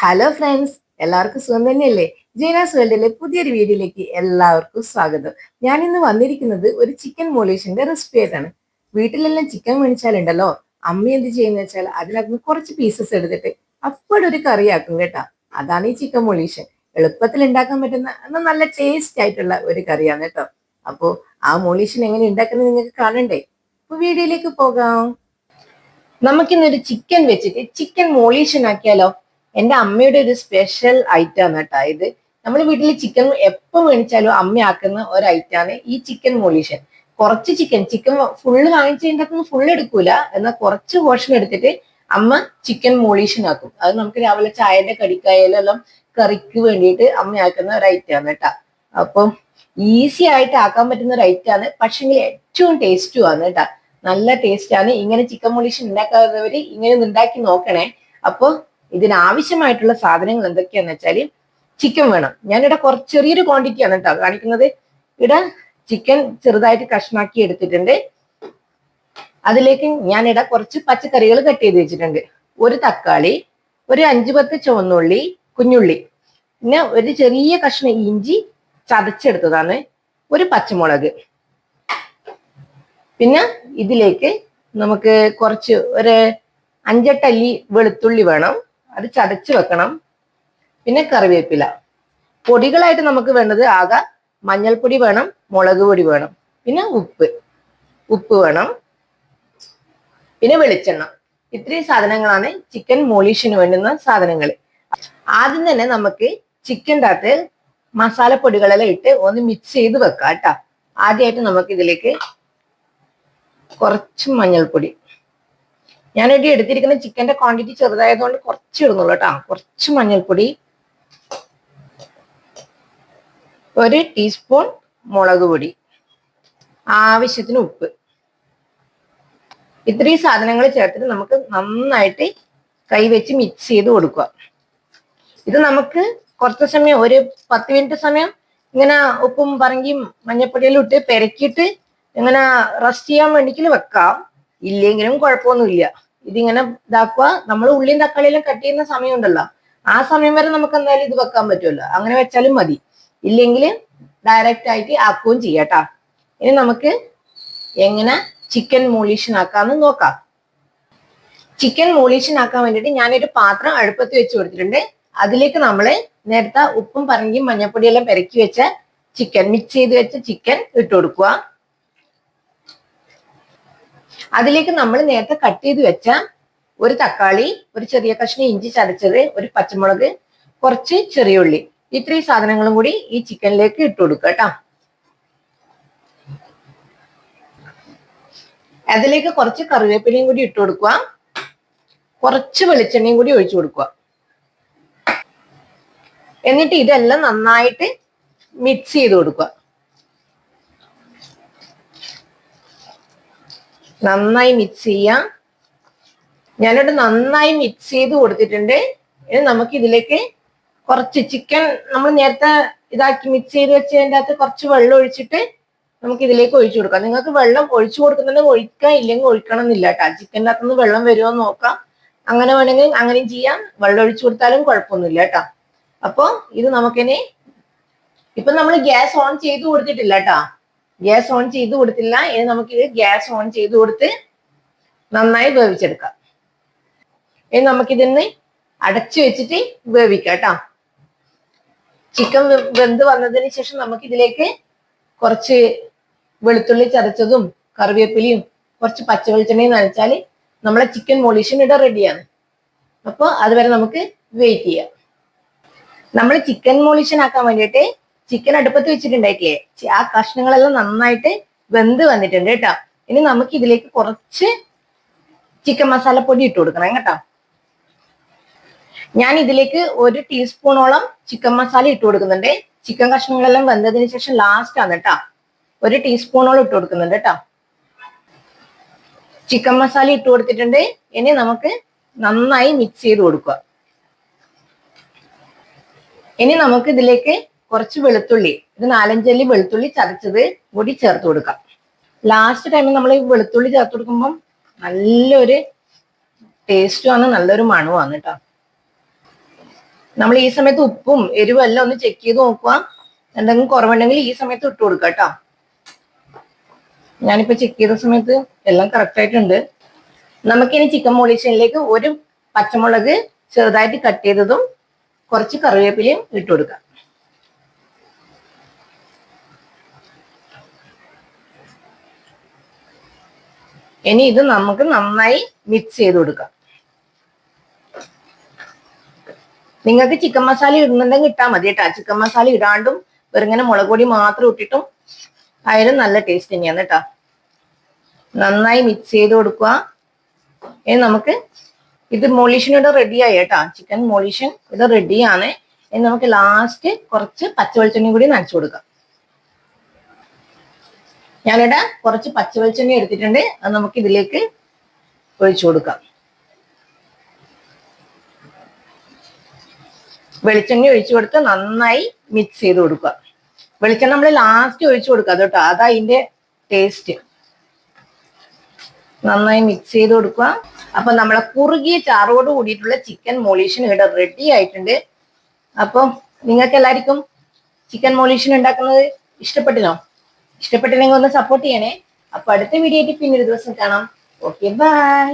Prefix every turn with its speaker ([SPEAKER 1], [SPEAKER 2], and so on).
[SPEAKER 1] Hello friends എല്ലാവർക്കും സുഖം തന്നെയല്ലേ? ജീനാസ് വേൾഡിലെ പുതിയൊരു വീഡിയോയിലേക്ക് എല്ലാവർക്കും സ്വാഗതം. ഞാൻ ഇന്ന് വന്നിരിക്കുന്നത് ഒരു ചിക്കൻ മോളീഷിന്റെ റെസിപ്പി ആയിട്ടാണ്. വീട്ടിലെല്ലാം ചിക്കൻ മേടിച്ചാലുണ്ടല്ലോ അമ്മ എന്ത് ചെയ്യുന്ന വെച്ചാൽ അതിനകത്ത് കുറച്ച് പീസസ് എടുത്തിട്ട് അപ്പോഴൊരു കറിയാക്കും കേട്ടോ. അതാണ് ഈ ചിക്കൻ മോളീഷൻ എളുപ്പത്തിൽ ഉണ്ടാക്കാൻ പറ്റുന്ന നല്ല ടേസ്റ്റ് ആയിട്ടുള്ള ഒരു കറിയാണ് കേട്ടോ. അപ്പോ ആ മോളീഷൻ എങ്ങനെ ഉണ്ടാക്കുന്നത് നിങ്ങൾക്ക് കാണണ്ടേ? അപ്പൊ വീഡിയോയിലേക്ക് പോകാം. നമുക്കിന്നൊരു ചിക്കൻ വെച്ചിട്ട് ചിക്കൻ മോളീഷൻ ആക്കിയാലോ? എന്റെ അമ്മയുടെ ഒരു സ്പെഷ്യൽ ഐറ്റം ആണ് കേട്ടോ ഇത്. നമ്മൾ വീട്ടിൽ ചിക്കൻ എപ്പോൾ മേടിച്ചാലും അമ്മ ആക്കുന്ന ഒരു ഐറ്റം ആണ് ഈ ചിക്കൻ മോളീഷൻ കുറച്ച് ചിക്കൻ ചിക്കൻ ഫുള്ള് വാങ്ങിച്ചതിന്റെ ഫുള്ള് എടുക്കൂല. എന്നാൽ കുറച്ച് പോർഷൻ എടുത്തിട്ട് അമ്മ ചിക്കൻ മോളീഷൻ ആക്കും. അത് നമുക്ക് രാവിലെ ചായന്റെ കടിക്കായാലും എല്ലാം കറിക്ക് വേണ്ടിയിട്ട് അമ്മ ആക്കുന്ന ഒരു ഐറ്റം ആണ് കേട്ടോ. അപ്പം ഈസി ആയിട്ട് ആക്കാൻ പറ്റുന്ന ഒരു ഐറ്റം ആണ്. പക്ഷെങ്കിൽ ഏറ്റവും ടേസ്റ്റും ആണ് കേട്ടോ. നല്ല ടേസ്റ്റ് ആണ്. ഇങ്ങനെ ചിക്കൻ മോളീഷൻ ഉണ്ടാക്കാത്തവര് ഇങ്ങനെ ഉണ്ടാക്കി നോക്കണേ. അപ്പോൾ ഇതിനാവശ്യമായിട്ടുള്ള സാധനങ്ങൾ എന്തൊക്കെയാന്ന് വെച്ചാൽ ചിക്കൻ വേണം. ഞാനിവിടെ കുറച്ച് ചെറിയൊരു ക്വാണ്ടിറ്റി ആണ് കേട്ടോ കാണിക്കുന്നത്. ഇവിടെ ചിക്കൻ ചെറുതായിട്ട് കഷ്ണാക്കി എടുത്തിട്ടുണ്ട്. അതിലേക്ക് ഞാനിവിടെ കുറച്ച് പച്ചക്കറികൾ കട്ട് ചെയ്ത് വെച്ചിട്ടുണ്ട്. ഒരു തക്കാളി ഒരു അഞ്ചു പത്ത് ചുവന്നുള്ളി കുഞ്ഞുള്ളി. പിന്നെ ഒരു ചെറിയ കഷ്ണം ഇഞ്ചി ചതച്ചെടുത്തതാണ്. ഒരു പച്ചമുളക്. പിന്നെ ഇതിലേക്ക് നമുക്ക് കുറച്ച് ഒരു അഞ്ചെട്ടല്ലി വെളുത്തുള്ളി വേണം. അത് ചതച്ച് വെക്കണം. പിന്നെ കറിവേപ്പില. പൊടികളായിട്ട് നമുക്ക് വേണ്ടത് ആകെ മഞ്ഞൾപ്പൊടി വേണം മുളക് പൊടി വേണം പിന്നെ ഉപ്പ്. ഉപ്പ് വേണം പിന്നെ വെളിച്ചെണ്ണ. ഇത്രയും സാധനങ്ങളാണ് ചിക്കൻ മോളീഷിന് വേണ്ടുന്ന സാധനങ്ങൾ ആദ്യം തന്നെ നമുക്ക് ചിക്കന്റെ അകത്ത് മസാലപ്പൊടികളെല്ലാം ഇട്ട് ഒന്ന് മിക്സ് ചെയ്ത് വെക്കാം കേട്ടോ ആദ്യമായിട്ട് നമുക്ക് ഇതിലേക്ക് കുറച്ച് മഞ്ഞൾപ്പൊടി ഞാനിവിടെ എടുത്തിരിക്കുന്ന ചിക്കന്റെ ക്വാണ്ടിറ്റി ചെറുതായതുകൊണ്ട് കുറച്ച് ഇടുന്നുള്ളൂ കേട്ടോ. കുറച്ച് മഞ്ഞൾപ്പൊടി. ഒരു ടീസ്പൂൺ മുളക് പൊടി. ആവശ്യത്തിന് ഉപ്പ്. ഇത്രയും സാധനങ്ങൾ ചേർത്തിട്ട് നമുക്ക് നന്നായിട്ട് കൈവച്ച് മിക്സ് ചെയ്ത് കൊടുക്കുക. ഇത് നമുക്ക് കുറച്ച് സമയം ഒരു പത്ത് മിനിറ്റ് സമയം ഇങ്ങനെ ഉപ്പും പറങ്കിയും മഞ്ഞപ്പൊടിയെല്ലാം ഇട്ട് പെരക്കിയിട്ട് ഇങ്ങനെ റസ്റ്റ് ചെയ്യാൻ വേണ്ടിയിട്ട് വെക്കാം. ഇല്ലെങ്കിലും കുഴപ്പമൊന്നുമില്ല. ഇതിങ്ങനെ ഇതാക്കുക നമ്മൾ ഉള്ളിയും തക്കാളിയിലും കട്ട് ചെയ്യുന്ന സമയമുണ്ടല്ലോ. ആ സമയം വരെ നമുക്ക് എന്തായാലും ഇത് വെക്കാൻ പറ്റുമല്ലോ. അങ്ങനെ വെച്ചാലും മതി. ഇല്ലെങ്കിൽ ഡയറക്റ്റ് ആയിട്ട് ആക്കുകയും ചെയ്യാട്ടാ ഇനി നമുക്ക് എങ്ങനെ ചിക്കൻ മൂളീഷൻ ആക്കാന്ന് നോക്കാം. ചിക്കൻ മൂളീഷൻ ആക്കാൻ വേണ്ടിയിട്ട് ഞാനൊരു പാത്രം അടുപ്പത്ത് വെച്ച് കൊടുത്തിട്ടുണ്ട്. അതിലേക്ക് നമ്മൾ നേരത്തെ ഉപ്പും പറങ്കിയും മഞ്ഞപ്പൊടിയെല്ലാം പെരക്കി വെച്ച ചിക്കൻ മിക്സ് ചെയ്ത് വെച്ച ചിക്കൻ ഇട്ട് കൊടുക്കുക. അതിലേക്ക് നമ്മൾ നേരത്തെ കട്ട് ചെയ്ത് വെച്ച ഒരു തക്കാളി ഒരു ചെറിയ കഷ്ണം ഇഞ്ചി ചതച്ചത് ഒരു പച്ചമുളക് കുറച്ച് ചെറിയ ഉള്ളി. ഇത്രയും സാധനങ്ങളും കൂടി ഈ ചിക്കനിലേക്ക് ഇട്ട് കൊടുക്കുക കേട്ടോ അതിലേക്ക് കുറച്ച് കറിവേപ്പിലയും കൂടി ഇട്ട് കൊടുക്കുക. കുറച്ച് വെളിച്ചെണ്ണയും കൂടി ഒഴിച്ചു കൊടുക്കുക. എന്നിട്ട് ഇതെല്ലാം നന്നായിട്ട് മിക്സ് ചെയ്ത് കൊടുക്കുക. നന്നായി മിക്സ് ചെയ്യാം. ഞാനിവിടെ നന്നായി മിക്സ് ചെയ്ത് കൊടുത്തിട്ടുണ്ട്. ഇനി നമുക്ക് ഇതിലേക്ക് കുറച്ച് ചിക്കൻ നമ്മൾ നേരത്തെ ഇതാക്കി മിക്സ് ചെയ്ത് വെച്ചതിന്റെ അകത്ത് കുറച്ച് വെള്ളം ഒഴിച്ചിട്ട് നമുക്ക് ഇതിലേക്ക് ഒഴിച്ചു കൊടുക്കാം. നിങ്ങൾക്ക് വെള്ളം ഒഴിച്ചു കൊടുക്കുന്നുണ്ടെങ്കിൽ ഒഴിക്കാം ഇല്ലെങ്കിൽ ഒഴിക്കണം എന്നില്ല കേട്ടോ ചിക്കന്റെ അകത്തുനിന്ന് വെള്ളം വരുമോ എന്ന് നോക്കാം. അങ്ങനെ വേണമെങ്കിൽ അങ്ങനെയും ചെയ്യാം. വെള്ളം ഒഴിച്ചു കൊടുത്താലും കുഴപ്പമൊന്നുമില്ല കേട്ടോ അപ്പോൾ ഇത് നമുക്കിനി ഇപ്പൊ നമ്മൾ ഗ്യാസ് ഓൺ ചെയ്ത് കൊടുത്തിട്ടില്ല കേട്ടോ ഗ്യാസ് ഓൺ ചെയ്ത് കൊടുത്തില്ല. ഇനി നമുക്ക് ഗ്യാസ് ഓൺ ചെയ്ത് കൊടുത്ത് നന്നായി വേവിച്ചെടുക്കാം. ഇനി നമുക്കിതിന്ന് അടച്ചു വെച്ചിട്ട് വേവിക്കാം കേട്ടോ. ചിക്കൻ വെന്ത് വന്നതിന് ശേഷം നമുക്ക് ഇതിലേക്ക് കുറച്ച് വെളുത്തുള്ളി ചതച്ചതും കറിവേപ്പിലയും കുറച്ച് പച്ച വെളിച്ചെണ്ണയും നമ്മളെ ചിക്കൻ മോളീഷൻ ഇട റെഡിയാണ്. അപ്പോൾ അതുവരെ നമുക്ക് വെയിറ്റ് ചെയ്യാം. നമ്മൾ ചിക്കൻ മോളീഷൻ ആക്കാൻ വേണ്ടിയിട്ട് ചിക്കൻ അടുപ്പത്ത് വെച്ചിട്ടുണ്ടായിട്ടില്ലേ ആ കഷ്ണങ്ങളെല്ലാം നന്നായിട്ട് വെന്ത് വന്നിട്ടുണ്ട് കേട്ടോ. ഇനി നമുക്ക് ഇതിലേക്ക് കുറച്ച് ചിക്കൻ പൊടി ഇട്ട് കൊടുക്കണം കേട്ടോ. ഞാൻ ഇതിലേക്ക് ഒരു ടീസ്പൂണോളം ചിക്കൻ മസാല ഇട്ട് കൊടുക്കുന്നുണ്ട്. ചിക്കൻ കഷ്ണങ്ങളെല്ലാം വെന്തതിന് ശേഷം ലാസ്റ്റ് ആണ് കേട്ടോ. ഒരു ടീസ്പൂണോളം ഇട്ട് കൊടുക്കുന്നുണ്ട് കേട്ടോ. ചിക്കൻ മസാല ഇട്ട് കൊടുത്തിട്ടുണ്ട്. ഇനി നമുക്ക് നന്നായി മിക്സ് ചെയ്ത് കൊടുക്കുക. ഇനി നമുക്ക് ഇതിലേക്ക് കുറച്ച് വെളുത്തുള്ളി ഇത് നാലഞ്ചല്ലി വെളുത്തുള്ളി ചതച്ചത് കൂടി ചേർത്ത് കൊടുക്കാം. ലാസ്റ്റ് ടൈമിൽ നമ്മൾ ഈ വെളുത്തുള്ളി ചേർത്ത് കൊടുക്കുമ്പം നല്ലൊരു ടേസ്റ്റുമാണ് നല്ലൊരു മണവുമാണ് കേട്ടോ നമ്മൾ ഈ സമയത്ത് ഉപ്പും എരിവും എല്ലാം ഒന്ന് ചെക്ക് ചെയ്ത് നോക്കുക എന്തെങ്കിലും കുറവുണ്ടെങ്കിൽ ഈ സമയത്ത് ഇട്ട് കൊടുക്കുക കേട്ടോ ഞാനിപ്പോ ചെക്ക് ചെയ്ത സമയത്ത് എല്ലാം കറക്റ്റ് ആയിട്ടുണ്ട്. നമുക്കിനി ചിക്കൻ മോളീഷനിലേക്ക് ഒരു പച്ചമുളക് ചെറുതായിട്ട് കട്ട് ചെയ്തതും കുറച്ച് കറിവേപ്പിലയും ഇട്ട് കൊടുക്കാം. ഇനി ഇത് നമുക്ക് നന്നായി മിക്സ് ചെയ്ത് കൊടുക്കാം. നിങ്ങൾക്ക് ചിക്കൻ മസാല ഇടുന്നുണ്ടെങ്കിൽ ഇട്ടാൽ മതി കേട്ടോ. ചിക്കൻ മസാല ഇടാണ്ടും വെറുങ്ങനെ മുളക് പൊടി മാത്രം ഇട്ടിട്ടും ആയാലും നല്ല ടേസ്റ്റ് തന്നെയാണ് കേട്ടോ. നന്നായി മിക്സ് ചെയ്ത് കൊടുക്കുക. ഇനി നമുക്ക് ഇത് മോളീഷൻ ഇവിടെ റെഡിയായി കേട്ടോ. ചിക്കൻ മോളീഷൻ ഇത് റെഡിയാണ് ഇനി നമുക്ക് ലാസ്റ്റ് കുറച്ച് പച്ച വെളിച്ചെണ്ണയും കൂടി നനച്ചു കൊടുക്കാം. ഞാനിവിടെ കുറച്ച് പച്ച വെളിച്ചെണ്ണ എടുത്തിട്ടുണ്ട്. അത് നമുക്ക് ഇതിലേക്ക് ഒഴിച്ചു കൊടുക്കാം. വെളിച്ചെണ്ണ ഒഴിച്ചു കൊടുത്ത് നന്നായി മിക്സ് ചെയ്ത് കൊടുക്കുക. വെളിച്ചെണ്ണ നമ്മൾ ലാസ്റ്റ് ഒഴിച്ചു കൊടുക്കുക. കേട്ടോ അതാ അതിന്റെ ടേസ്റ്റ് നന്നായി മിക്സ് ചെയ്ത് കൊടുക്കുക. അപ്പൊ നമ്മളെ കുറുകിയ ചാറോട് കൂടിയിട്ടുള്ള ചിക്കൻ മോളീഷൻ ഇവിടെ റെഡി ആയിട്ടുണ്ട്. അപ്പം നിങ്ങൾക്ക് എല്ലാവർക്കും ചിക്കൻ മോളീഷൻ ഉണ്ടാക്കുന്നത് ഇഷ്ടപ്പെട്ടിനോ ഇഷ്ടപ്പെട്ടില്ലെങ്കിൽ ഒന്ന് സപ്പോർട്ട് ചെയ്യണേ. അപ്പൊ അടുത്ത വീഡിയോ ആയിട്ട് പിന്നെ ഒരു ദിവസം കാണാം. Okay bye